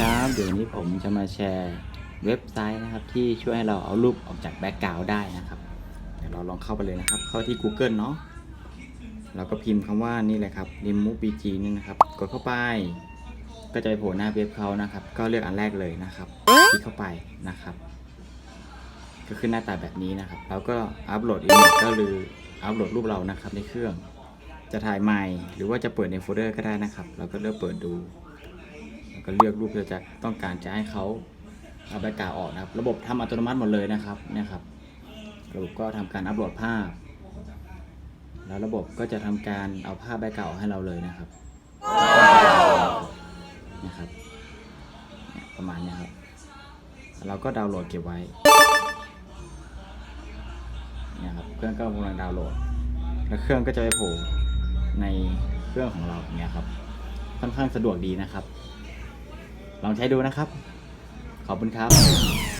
ครับเดี๋ยวนี้ผมจะมาแชร์เว็บไซต์นะครับ ที่ช่วยให้เราเอารูปออกจากแบ็กกราวด์ได้นะครับ เดี๋ยวเราลองเข้าไปเลยนะครับ เข้าที่ Google เนาะเราก็พิมพ์คำว่านี่เลยครับ remove bg นี่นะครับ กดเข้าไป ก็จะไปโผล่หน้าเว็บเขานะครับ ก็เลือกอันแรกเลยนะครับคลิกเข้าไปนะครับ ก็ขึ้นหน้าตาแบบนี้นะครับ แล้วก็อัปโหลดอิมเมจก็คืออัปโหลดรูปเรานะครับในเครื่อง จะถ่ายใหม่ หรือว่าจะเปิดในโฟลเดอร์ก็ได้นะครับ เราก็เลือกเปิดดู ก็เลือกรูปที่เราจะต้องการจะให้เขาเอาแบ็กาออกนะครับ ระบบทำอัตโนมัติหมดเลยนะครับเนี่ยครับ ระบบก็ทำการอัปโหลดภาพ แล้วระบบก็จะทำการเอาภาพแบ็กกราออกให้เราเลยนะครับนะครับประมาณนี้ครับ เราก็ดาวน์โหลดเก็บไว้เนี่ยครับเครื่องก็กำลังดาวน์โหลด แล้วเครื่องก็จะไปโผล่ในเครื่องของเราเนี่ยครับ ค่อนข้างสะดวกดีนะครับ ลองใช้ดูนะครับ ขอบคุณครับ